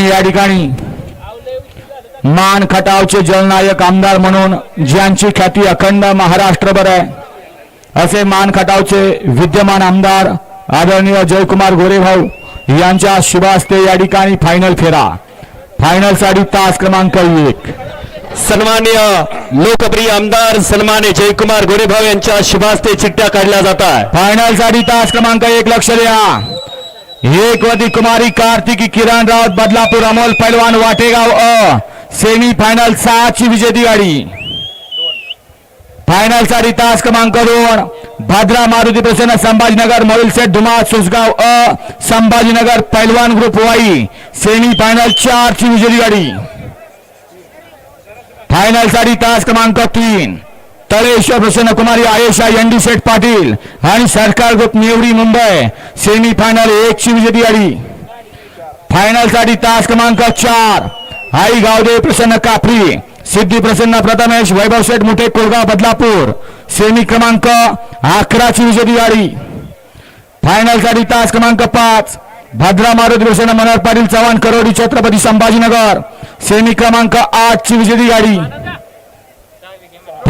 आणि या ठिकाणी. मान खटावचे जलनायक आमदार म्हणून ज्यांची ख्याती अखंड महाराष्ट्रभर आहे असे मान खटावचे विद्यमान आमदार आदरणीय जयकुमार गोरेभाऊ यांच्या शुभास्ते या ठिकाणी फायनल फेरा. फायनलसाठी तास क्रमांक एक. सन्मान्य लोकप्रिय आमदार सन्मान्य जयकुमार गोरेभाव यांच्या शुभास्ते चिठ्ठ्या काढल्या जात आहे फायनलसाठी तास क्रमांक एक लक्ष द्या. एक कुमारी कार्तिकी किरण राऊत बदलापूर अमोल पैलवान वाटेगाव अ सेमी फायनल सहाची विजेती गाडी फायनलचा रितास क्रमांक दोन भाद्रा मारुती प्रसन्न संभाजीनगर मोबाईल सेट धुमा सुसगाव अ संभाजीनगर पैलवान ग्रुप वाई सेमी फायनल चारची विजेती गाडी फायनलचा रितास क्रमांक तीन तळेश्वर प्रसन्न कुमारी आयेशा एन शेठ पाटील आणि Sarkar group Nevari Mumbai. Semi final एकची विजेती गाडी फायनलसाठी तास क्रमांक चार. आई गावदे प्रसन्न कापरी. सिद्धी प्रसन्न प्रथमेश वैभव शेठ मुठे कोलगाव बदलापूर. सेमी क्रमांक अकराची विजेती गाडी फायनलसाठी तास क्रमांक पाच. भद्रा मारुती प्रसन्न मनोहर पाटील चव्हाण करोडी छत्रपती संभाजीनगर. सेमी क्रमांक आठ ची विजेती गाडी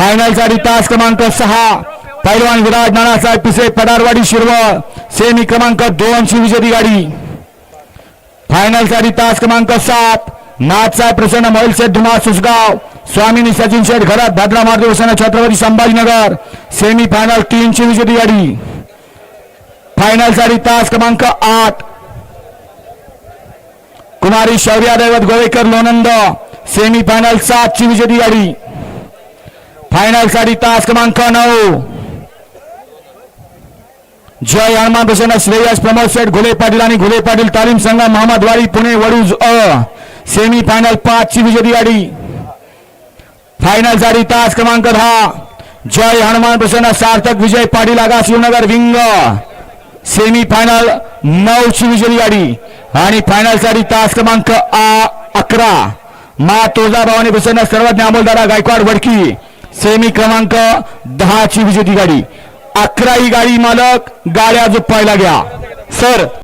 फायनलसाठी तास क्रमांक सहा. पैलवान विराज नानासाहेब पिसे पडारवाडी शिरवळ सेमी क्रमांक दोन ची विजेती गाडी. फायनलसाठी तास क्रमांक सात. नाथसाहेब प्रसन्न मोहिल शेठ धुमा सुसगाव. स्वामिनी सचिन शेठ घरात भद्रा मार्ग छत्रपती संभाजीनगर. सेमी फायनल तीन ची विजेती गाडी. फायनलसाठी तास क्रमांक आठ. कुमारी शौर्या दैवत गोवेकर लोणंद. सेमी फायनल सात ची विजेती गाडी. फायनलसाठी तास क्रमांक नऊ. जय हनुमान प्रसन्न श्रेयस प्रमोद शेठ घुले पाटील आणि घुले पाटील तालीम संघ मोहम्मदवाडी पुणे वडूज अ. सेमी फायनल पाच ची विजेती गाडी. फायनलसाठी तास क्रमांक दहा. जय हनुमान प्रसन्न सार्थक विजय पाटील आगा शिवनगर विंग. सेमी फायनल नऊ ची विजेती गाडी. आणि फायनलसाठी तास क्रमांक आ- अकरा. मा तुळजाभवानी प्रसन्न सर्वज्ञ अमोलदारा गायकवाड वडकी. सेमी क्रमांक दहा ची विजेती गाडी. अकरा ही गाडी मालक गाड्या जुपायला घ्या सर